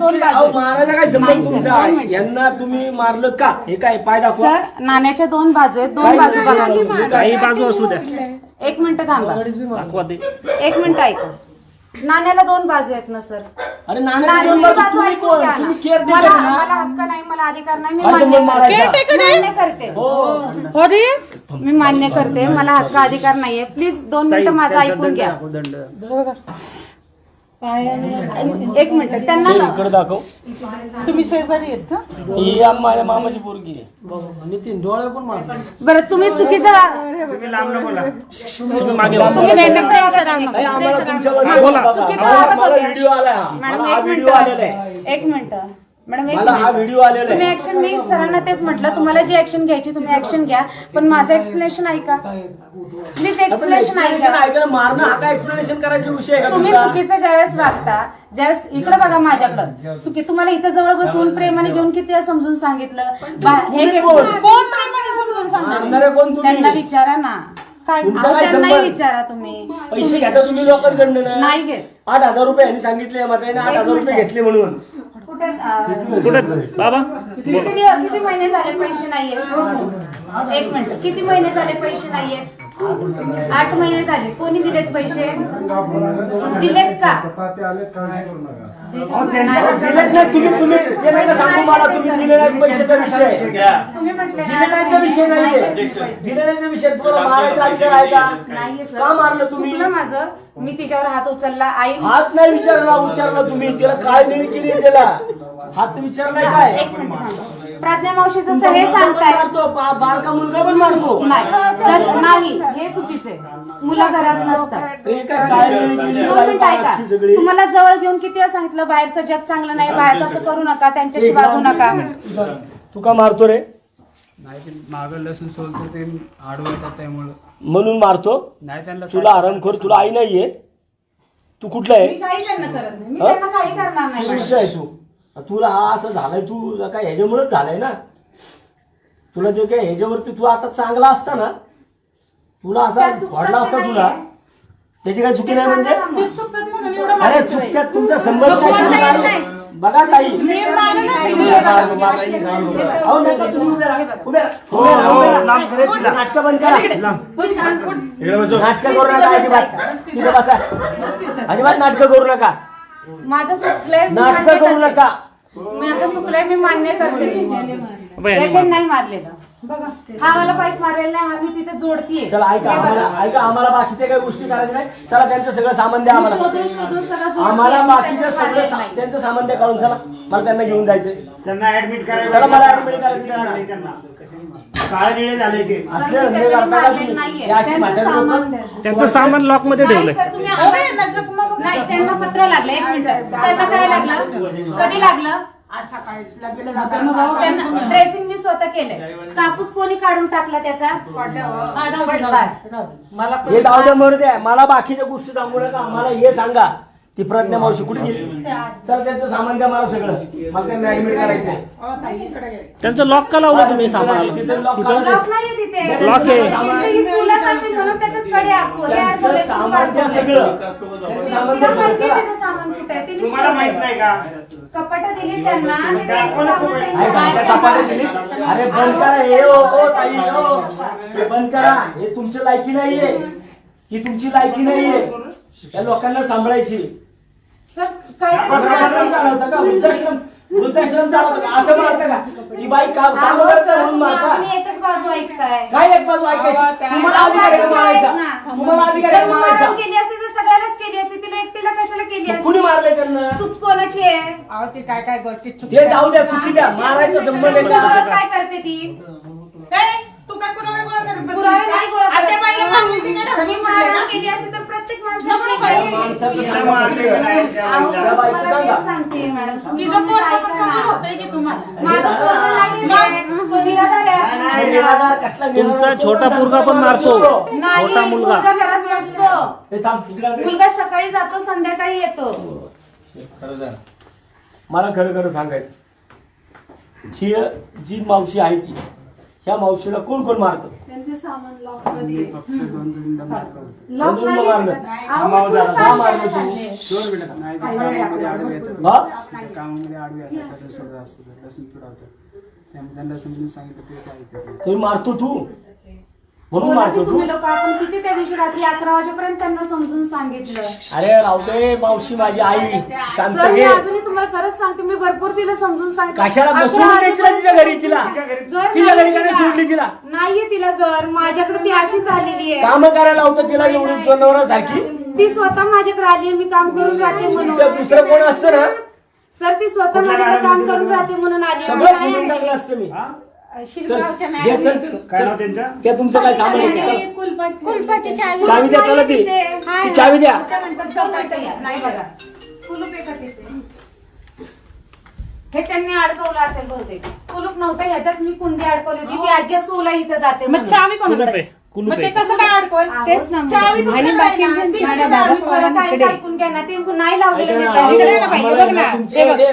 दोन बाजू. मारायला काय संबंध तुमचा? आहे? यांना तुम्ही मारलं का? हे काय पाय दाखवा. सर नाण्याच्या दोन बाजू आहेत. दोन बाजू बघा. तुम्ही. काही बाजू असू द्या. एक मिनिट थांबा. दाखवा ते. एक मिनिट ऐका. नाण्याला दोन बाजू आहेत ना सर? अरे नाण्याची बाजू तुम्ही ऐकून कोण? घ्या ना. तुम्ही केअर मला टेकर मला ना हक्क नाही मला अधिकार नाही. मी काय मान्य संबंध करते. मारायचा. मान्य करते. हो. मी मान्य करते. मला हक्क अधिकार नाहीये. प्लीज दोन मिनिटं माझं ऐकून घ्या. एक मिनिट त्यांना इकडे दाखव. तुम्ही शेजारी आहेत का? ही आम- माझ्या मामाची पोरगी आहे. नितीन डोळे पण मार बरं तुम्ही चुकीचं तुम्ही लांब इशारा. नाही, आम्हाला तुमच्यावर बोला. चुकीचं मला- वागत मला होते. व्हिडिओ आलाय हा. मॅडम मला हा एक व्हिडिओ मिनिट. आलेला आहे. एक मिनिट. मॅडम एक मला हा मिनिट. व्हिडिओ आलेला तुम्ही आहे ऍक्शन मी सरांना तेच म्हटलं. तुम्हाला जी ऍक्शन घ्यायची तुम्ही ऍक्शन घ्या. पण माझं एक्सप्लेनेशन ऐका. प्लीज एक्सप्लेनेशन एक्सप्लेनेशन ऐका. ऐकणं मारणं हा काय एक्सप्लेनेशन करायचा विषय आहे का तुम्ही तुमचा? चुकीचं ज्यावेळेस वागता ज्यावेळेस इकडे बघा माझ्याकडं. चुकी तुम्हाला इथं जवळ बसून प्रेमाने घेऊन किती वेळा समजून सांगितलं? बा- एक एक कोण? कोण प्रेमाने समजून सांगा मारणारे कोण त्यांना तुम्ही विचारा ना. काय? तुमचा अहो, काय त्यांनाही संबंध? विचारा तुम्ही. पैसे घेता तुम्ही लोकांकडनं ना? नाही घेत. आठ हजार रुपये यांनी सांगितले मात्र आठ हजार रुपये घेतले म्हणून. कुठे? अं, कुठे? बाबा? किती किती महिने झाले पैसे नाहीये? एक मिनिट. किती महिने झाले पैसे नाहीये? आठ महिने झाले. कोणी दिलेत पैसे? दिलेत का? दिलेत नाही. तुम्ही तुम्ही ते नाही का सांगू मला तुम्ही दिले नाही. पैशाचा विषय आहे. तुम्ही म्हटले दिले नाहीचा विषय नाहीये. दिले नाहीचा विषय तुम्हाला मारायचा अधिकार आहे नाहीये का सर. का मारलं तुम्ही? चुकलं माझं. मी तिच्यावर हात उचलला. आई हात नाही विचारला उच्चारला तुम्ही. तिला काय केली आहे त्याला हात विचारलाय काय? एक मिनिट थांबा. प्राज्ञा मावशी जसं हे सांगताय मारतो बा- बारका मुलगा पण मारतो नाही हे चुकीचे मुलं घरात नसतात. हे काय दोन मिनिट ऐका. सगळी. तुम्हाला जवळ घेऊन किती वेळा सांगितलं? बाहेरचं जग चांगलं नाही बाहेर असं करू नका त्यांच्याशी वागू नका. तू का मारतो रे? नाही ते मागं लसूण सोलतो ते आडवं येतात त्यामुळं. म्हणून मारतो? नाही त्यांना तुला आरामखोर तुला आई नाहीये? तू कुठला मी आहे काही त्यांना करत नाही. मी हं? त्यांना काही करणार नाही. शिष्य आहे तू. तुला हा असं झालाय तू काय ह्याच्यामुळेच झालाय ना? तुला जे काय ह्याच्यावरती तू आता चांगला असता ना तुला असा त्यात चुकतात वाढला असता तुला? त्याची काय चुकी नाही म्हणजे. चुकतात म्हणून एवढं अरे मारायचं. चुकत्यात तुमचा संबंध काय तुम्ही बघा ताई. मी मारलं सांगितलं नाही, नाही, तुम्ही मी बघा, अशी बघा, action बघा, घेते. अहो नका तुम्ही उभे राहा. उभे राहा. उभे राहा, उभे राहा. नाटकं बंद करा. नाटकं करू नका अजिबात. तिथे बसा. अजिबात नाटकं करू नका. माझं चुकलंय नाटकं करू. नका. माझं चुकलंय मी मान्य करते. बाई, यांनी याच्यात नाही मारलेलं. हा मला पाईप मारलेला नाही हा मी तिथे जोडतीये. चला ऐका. आम्हाला ऐका आम्हाला बाकीच्या काही गोष्टी करायच्या नाही चला त्यांचं सगळं सामान द्या मी आम्हाला. शोधून शोधून सगळं जोडतीये, आम्हाला बाकीचं सगळं मारलेलं सा- नाही. त्यांचं सामान द्या काढून चला. मला त्यांना घेऊन जायचंय. त्यांना ऍडमिट करायला चला मला ऍडमिट करायचं त्यांना. काळे निळे झाले ते असले का तुम्ही? हे अशी त्यांचं म्हातारी सामान लोकं- द्या. त्यांचं सामान लॉकमध्ये नाही, ठेवलंय. सर, तुम्ही. नाही त्यांना पत्र लागलं एक मिनिट. त्यांना काय लागलं? कधी लागलं? आज सकाळी गेले त्यांना ड्रेसिंग मी स्वतः केलंय. कापूस कोणी काढून टाकला त्याचा? मला हे मरू द्या. मला बाकीच्या गोष्टी सांगू नका. आम्हाला हे सांगा. ती प्रज्ञा मावशी कुठे गेली? चल त्यांचं सामान द्या मला सगळं. मला त्यांना ऍडमिट करायचंय. त्यांचं लॉक का लावलं तुम्ही सामानाला तिथे लॉक तिथं? लॉक नाहीये तिथे. लॉक आहे. तिथे ही सुला सांगते म्हणून त्याच्यात कडे आखू. हे त्यांचं अडकवलंय, सामान द्या सगळं. त्यांचं सामान तिला द्या माहिती आहे सगळं तिचं सामान कुठे आहे. तिने तुम्हाला माहीत नाही का? कपाट दिली त्यांना. आणि ते सामान आहे त्यांच्या का? त्या बाहेर कपाटात दिली? अरे बंद करा. हे ओ ओ ताई ओ हे बंद करा. हे तुमची लायकी नाहीये. ही तुमची लायकी नाहीये. त्या लोकांना सांभाळायची. काय वृद्धाश्रम झाला होता का? वृद्धाश्रम वृद्धाश्रम झाला होता का? असं मारतं का? ही बाई काम काम करत म्हणून मारता? तुम्ही एकच बाजू ऐकताय. काय एक बाजू ऐकायची? तुम्हाला अधिकार आहे का मारायचा. तुम्हाला अधिकार आहे का त्यांनी मारायचा. मारून केली असती तर सगळ्यालाच केली असती. तिला एकटीला कशाला केली मग कुणी असती मारलंय त्यांना? चूक कोणाची आहे? अहो ते काय काय गोष्टी ते जाऊ द्या चुकी द्या. मारायचा संबंध तुमच्याबरोबर. काय करते ती? ए, तू काय कुणाला पुरावे का? नाही गोळा आणि त्या करत. बाईला मारली ती का तुम्ही ढकलून मारहाण पडले ना? केली असती तर प्रत्येक नको, माणसाने नको, केली माणसाचं असती. सांगा. मारले का नाही? अहो, त्या बाईचं मला सांगा. तेच सांगते मॅडम तुम्ही तिचं पोट ऐका पण ना. कमी होतंय की तुम्हाला माझं पोरगं नाहीये रे. तो निराधार आहे अशी नाही, मुलगा. निराधार कसला निराधार? तुमचा छोटा पोरगा पण मारतो. नाही छोटा मुलगा. मुलगा घरात नसतो हे थांब, तिकडे आण रे. मुलगा सकाळी जातो संध्याकाळी येतो मला खरं खरं सांगायचं ही जी मावशी आहे ती ह्या मावशीला कोण कोण मारतं त्यांचे सामान लॉकमध्ये फक्त दोन तीनदा मारतो. लॉक दोन नाही मारलं. आहे. अहो, जरा. मारलं तू? कामामध्ये आडवे त्यामुळे त्यांना समजून सांगितलं ते काय. तुम्ही मारतो तू म्हणून बोला मारतो की तू. तुम्ही लोक आपण किती त्या दिवशी रात्री अकरा वाजेपर्यंत त्यांना समजून सांगितलं? अरे रावते मावशी माझी आई शांत सर मी घे अजूनही तुम्हाला खरंच सांगते मी भरपूर तिला समजून सांगितलं कशाला अकरा बसवून द्यायची ना तिच्या घरी तिला? घर तिच्या घरी का नाही. सोडली तिला. नाहीये तिला घर माझ्याकडे ती अशीच आलेली आहे. काम करायला लावतो तिला एवढी जनावरा सारखी ती स्वतः माझ्याकडे आली मी काम करून राहते म्हणून. दुसरं कोण असतं ना? सर ती स्वतः माझ्याकडे काम करून राहते म्हणून आली सगळं नाही. आली. टाकलं असतं मी. हा? चल, शिरगावच्या घे, चल, चल, काय नाव चल. त्यांचं? त्या तुमचं काय सामान आहे? ते, चल. आणि कुलपट- कुलपाची चावी चावी द्या त्याला ती. चावी द्या. त्या म्हणतात या. नाही बघा. कुलूप हे त्यांनी अडकवलं असेल बहुतेक. कुलूप नव्हतं ह्याच्यात मी कुंडी अडकवली होती. ती आजी सोला इथं जाते मग म्हणून. चावी कोण कुलूप आहे. कुलूप मग ते आहे कसं काय अडकवल तेच ना मग. चावी तुमच्याकडे आणि आहे ना? ती परत ऐकून घ्या ना ते नाही लावलेलं मी ऐका चावी. ना, इकडे ना बाई, आम्हाला बघ ना. हे बघ. हे,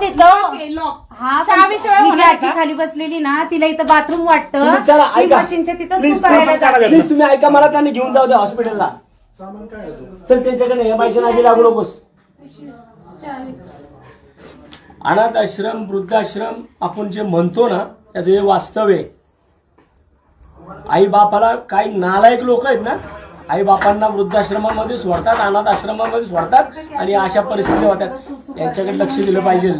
तिथं ओके, लॉक. हा पण चावीशिवाय मी जी होणार आजी का? खाली बसलेली ना तिला इथं बाथरूम वाटतं तुम्ही चला, ती ऐका. मशीनच्या तिथं Please, सू करायला सहसा करा. जाते Please, तुम्ही ऐका मला त्यांनी घेऊन जाऊ द्या हॉस्पिटलला चल त्यांच्याकडे या बाईच्या नादी लागू नकोस अनाथ आश्रम वृद्धाश्रम आपण जे म्हणतो ना त्याचं हे वास्तव आहे आई बापाला काही नालायक लोक आहेत ना आई बापांना वृद्धाश्रमामध्ये सोडतात अनाथ आश्रमामध्ये सोडतात आणि अशा परिस्थिती होतात. यांच्याकडे लक्ष दिलं पाहिजे.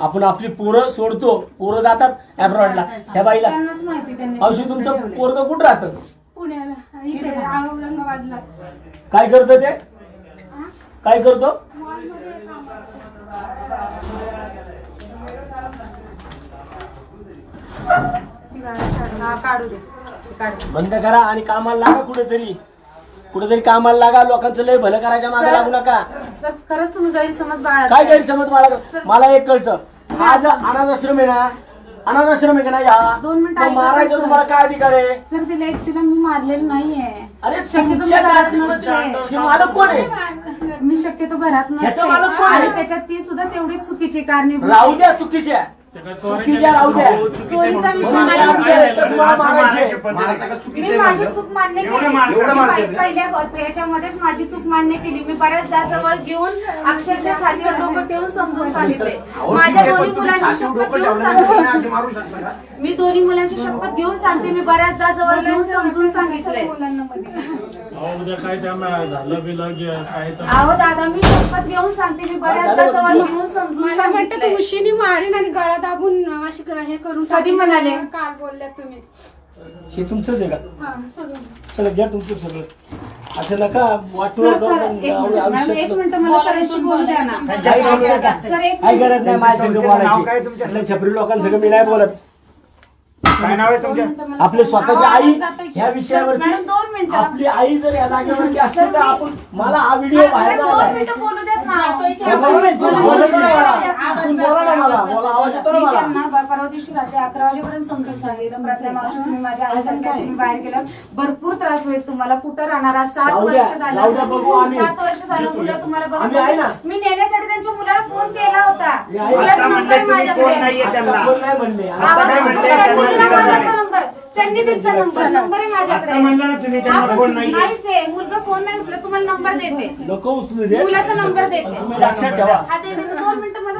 आपण आपली पोरं सोडतो पोरं जातात अब्रॉडला ह्या बाईला मावशी तुमचं पोरग कुठं राहतं? काय करतो ते? काय करतो? काढू दे. बंद करा आणि कामाला लागा कुठेतरी. कुठेतरी कामाला लागा लोकांचं लय भलं करायच्या मागे लागू नका. सर खरंच तुम्ही गैरसमज बाळा काय गैरसमज मला मला एक कळतं. हा. जर अनाथ आश्रम आहे ना? अनाथ आश्रम आहे का नाही हा? दोन मिनिटं ऐका मारायचं सर. तुम्हाला काय अधिकार आहे? सर तिला एकटीला मी मारलेलं नाहीये. अरे शक्यतो मी तुमच्या घरात नसते. हे मालक कोण आहे? मी शक्यतो घरात ह्याचा नसते. मालक कोण आहे? आणि त्याच्यात ती सुद्धा तेवढीच चुकीची कारणीभूत राहू. द्या चुकीच्या. चुकीच्या राहू द्या. चोरीचा विषय मग नाही. असं आहे, तर तुम्हाला असं मारायचे. मारायचे मी माझी चूक मान्य एवढं केली. मारतात. मी एवढं मारतात. पहि- पहिल्या गो- याच्यामध्येच माझी चूक मान्य केली. मी बऱ्याचदा जवळ घेऊन अक्षरशः छातीवर डोकं ठेवून समजून सांगितले. माझ्या दोन्ही मुलांची शपथ घेऊन सांगते. मी दोन्ही मुलांची शपथ घेऊन सांगते. मी बऱ्याचदा जवळ घेऊन समजून सांगितले. उद्या काय त्या झालं बिलं गे- काय तर अहो दादा मी शपथ घेऊन सांगते मी बऱ्याचदा जवळ घेऊन समजून मला मारेन आणि गळा दाबून अशी क- हे करून कधी टाकीन. म्हणाले? काल बोलल्या तुम्ही हे तुमचंच आहे का हा, सगळं. चला घ्या तुमचं सगळं असं नका वाटू सर, नका खरं- एक मिनिट, मॅडम, एक आयुष्यात मिनिट मला सरांशी बोलू द्या ना काही गरज नाही. सर एक काही मिनिट गरज नाही माझ्या संग नाव काय बोलायची तुमच्या? आपल्या छपरी लोकांसंग मी नाही बोलत काय नाव आहे तुमच्या आपले स्वतःची आई ह्या विषयावरती मॅडम, दोन मिनिटं. आपली आई जर या जागेवरती असते तर आपण मला हा व्हिडिओ बाहेर दोन आलाय मिनिटं बोलू देत ना बोला नाही, तुम्ही बोलत नाही मला. तुम्ही बोला ना मला बोला आवाज येतो ना मी मला त्यांना ब- परवा दिवशी रात्री अकरा वाजेपर्यंत समजून सांगितलं प्रत्येक मावशी तुम्ही माझ्या आईसारख्या तुम्ही बाहेर गेल्यावर भरपूर त्रास होईल तुम्हाला कुठं राहणार आज सात जाऊ वर्ष द्या, जाऊ द्या बघू झालं आम्ही. सात वर्ष झालं मुलं तुम्हाला बघत आम्ही आहे ना. होते. मी नेण्यासाठी त्यांच्या मुलाला फोन केला होता आहे. मुलाचा आता नंबर तुम्ही कोण माझ्याकडे नाहीये आता त्यांना कोण नाही म्हणले अहो, आता काय म्हणले? त्यांनी त्यांना दिला दिला माझ्याकडे नाही. नंबर त्यांनी दिला नंबर. नंबर आहे माझ्याकडे. म्हणलं ना तुम्ही त्यांना आपण-. नाहीच. आहे मुलगा फोन नाही उचलत तुम्हाला नंबर देते. नको उचलू दे मुलाचा नंबर देते. तुम्ही लक्षात ठेवा. हा देते ना, दोन मिनिटं मला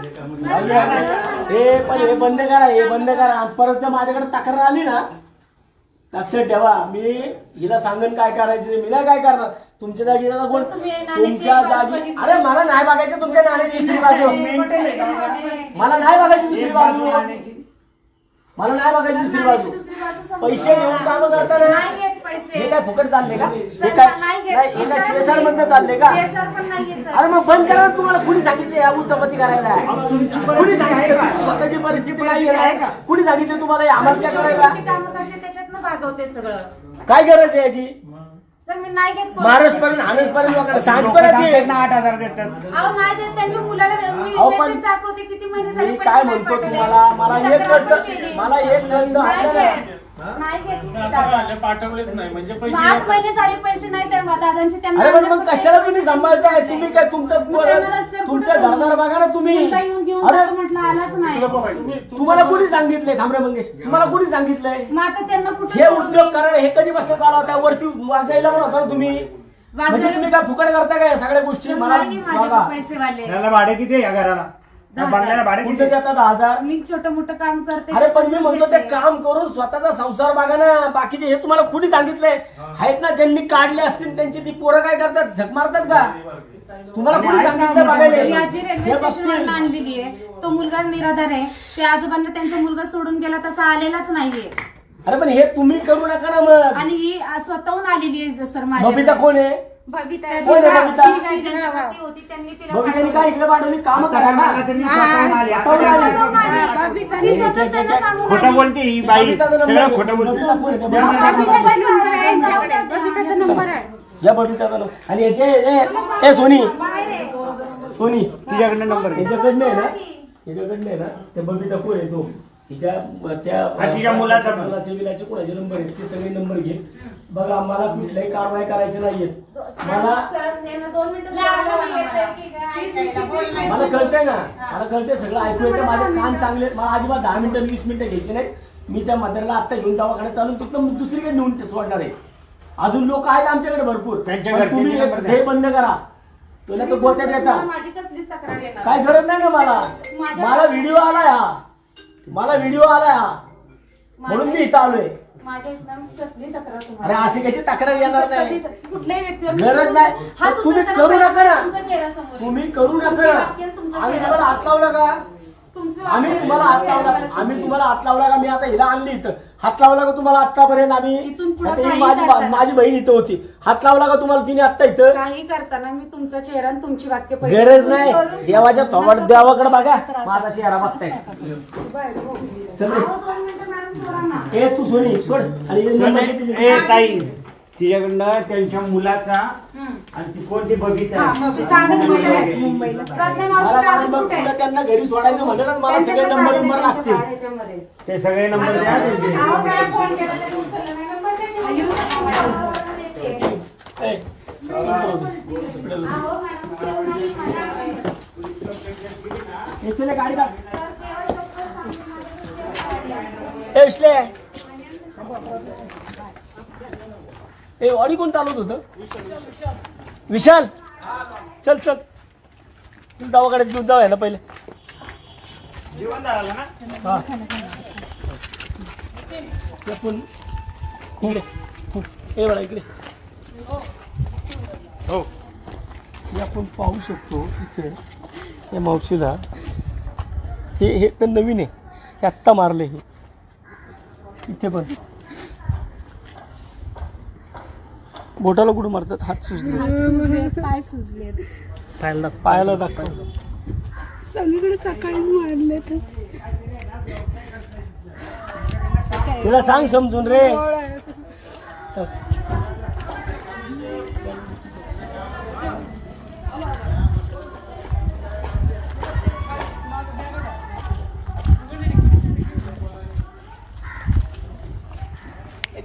हे पण हे बंद करा हे बंद करा. आणि परत जर माझ्याकडे तक्रार आली ना लक्षात ठेवा. मी हिला सांगेन काय करायचं ते. मी नाही काय करणार? तुमच्या जागी आता कोण? तुम्ही नाण्याची तुमच्या बाजू जागी बघितली. अरे मला नाही बघायचं तुमच्या नाण्याची दुसरी बाजू. मला नाही बघायची दुसरी बाजू. मला नाही बघायची दुसरी बाजू. पैसे घेऊन काम करता ना नाही घेत पैसे. हे काय फुकट चालले का? हे काय नाही घेत. नाही, हे काय शेजार मधनं चालले का? CSR पण नाही घेत, सर. अरे मग बंद करा ना, तुम्हाला कुणी सांगितलं या उचापती करायला? कुणी सांगितलं तुमची स्वतःची परिस्थिती नाही आहे का? कुणी सांगितलं तुम्हाला हे आम्हाला काय करायला? कामं करते त्याच्यातनं भागवते सगळं. काय गरज आहे याची? सर मी नाही घेत मारस पर्यंत हानस पर्यंत लोकांना सांग परत ये. आठ हजार देतात अहो नाही देत त्यांच्या मुलाला मी अहो, पण- मेसेज दाखवते किती महिने झाले मी पैसे काय नाही म्हणतो पाठवले. तुम्हाला मला एक कळतं. मला एक कळतं नाही आपल्याला घेत. नाही घेतले दादा. पाठवलेच नाही म्हणजे मग पैसे आठ महिने झाले पैसे नाही त्या दादांचे त्यांना अरे पण मग कशाला तुम्ही सांभाळताय? तुम्ही काय तुमचं मग त्यांना रस्त्यावर तुमचं कुठं घरदार बघा ना तुम्ही. मुलगा येऊन घेऊन अरे जातो म्हटलं आलाच नाही. तुम्ही- तुम्हाला कोणी सांगितलंय? थांबरे मंगेश. तुम्हाला कोणी सांगितलंय? मग आता त्यांना कुठे हे उद्योग करायला हे कधी बसण्यात आला होता वरती वाजायला पण होता ना तुम्ही. म्हणजे तुम्ही काय फुकट करता काय या सगळ्या गोष्टी? मला माझे बघा. पैसे वाले त्याला भाडे किती आहे या घराला? बंगल्याला भाडे किती कुठे आहे? देतात दहा हजार? मी छोटं मोठं काम करते अरे पण मी म्हणतो ते काम करून स्वतःचा संसार बघा ना. बाकीचे हे तुम्हाला कुणी सांगितलंय? आहेत ना ज्यांनी काढले असतील त्यांची ती पोरं काय करतात? झक मारतात का? तुम्हाला कुणी सांगितलं बघायला? ही आजी रेल्वे हे स्टेशनवर बघतील. आणलेली आहे. तो मुलगा निराधार आहे. ते आजोबांना त्यांचा मुलगा सोडून गेला तसा आलेलाच नाहीये. अरे पण हे तुम्ही करू नका ना मग. आणि ही आ- स्वतःहून आलेली आहे सर माझ्या आहे बबिता कोण आहे? होती त्यांनी तिला इकडे पाठवली काम करा ना? ती स्वतःच त्यांना सांगून खोटं आली. बोलते ही बाई. सगळं. खोटं बोलते. बबिता कोण आहे? बबिताचा नंबर आहे. बबिताचा नंबर आहे. या बबिताचा आणि याचे सोनी. सोनी. तिच्याकडनं नंबर घे याच्याकडनं आहे ना याच्याकडनं आहे ना ते बबिता कोण आहे तो. त्या हा, तिच्या मुलाचा पण. मुलाचे बिलाचे कोणाचे नंबर आहेत? ते सगळे नंबर घे. बघा मला कुठल्याही कारवाई करायची नाहीये. मला मला. मला. कळतंय ना? मला कळतंय सगळं ऐकू येतं माझे कान चांगले आहेत. मला अजिबात दहा मिनिटं वीस मिनिटं घ्यायची नाही मी त्या म्हाताऱ्याला आत्ता घेऊन दवाखान्यात चालून तिथं दुसरीकडे नेऊन सोडणार आहे. अजून लोक आहेत आमच्याकडे भरपूर. तुम्ही. हे बंद करा. तुला तर गोत्यात येतात मला माझी कसलीच तक्रार येणार काय गरज नाही ना मला? मला व्हिडिओ आलाय हा. मला व्हिडिओ आलाय हा म्हणून मी इथं आलोय माझ्या इथनं कसली तक्रार अरे तुम्हाला अशी कशी तक्रार येणार नाही कुठल्याही व्यक्तीवर गरज नाही. हात तुम्ही उचलताना करू नका ना. तुमचा चेहरा समोर येईल. तुम्ही करू तुमचे नका वाक्य आणि तुमचा आम्ही चेहरा तुम्हाला हात समोर लावला का येईल. तुमचं आम्ही तुम्हाला हात लावला आम्ही तुम्हाला हात लावला का मी आता हिला आणली इथं हात लावला का तुम्हाला आतापर्यंत आम्ही इथून पुढं आता ही काही माझी करताना. माझी बहीण इथं होती हात लावला का तुम्हाला तिने आत्ता. इथं काही करताना मी तुमचा चेहरा आणि तुमची वाक्य पहिली गरज नाही देवाच्या. थोबड देवाकडे बघा माझा चेहरा बघताय चल रे. अहो, दोन मिनिटं मॅडम सोडा ना. ए तू सोनी सोड आणि हे नंबर किती दिले? ए ताई तिच्याकडनं त्यांच्या मुलाचा. आणि ती कोणती बघितली ते कागद कुठे आहे? मुंबईला प्रज्ञा मावशी मला कागद कुठे आहे? तुला त्यांना घरी सोडायचं म्हणलं ना मला सगळे त्यांच्याकडे नंबर कागद नंबर आहे लागतील त्यांच्या ह्याच्यामध्ये. ते सगळे नंबर द्या अहो, मला फोन केला तरी उचलला नाही. नंबर द्या की. येऊन जा मला. देते. ए, अहो, मॅडम, सेवन आणि माझ्या- चले गाडी टाक सर, केवळ शब्द सांगून ए विश्ले ए ऑडी कोण चालवत होतं? विशाल. चल चल. तुला दवाखान्यात घेऊन जाऊया ना पहिले. हा. इकडे. ए बडा इकडे. हो हे आपण पाहू शकतो इथे या मावशीला. हे हे तर नवीन आहे. हे आत्ता मारले हे. इथे पण बोटाला कुठं मारतात हात सुजले. पाय सुजले. पायाला पायाला दाखव. सगळीकडे सकाळी मारले तर. तिला सांग समजून रे. चल. ए,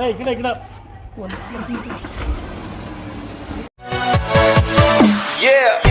Hey, get up, get up. Yeah.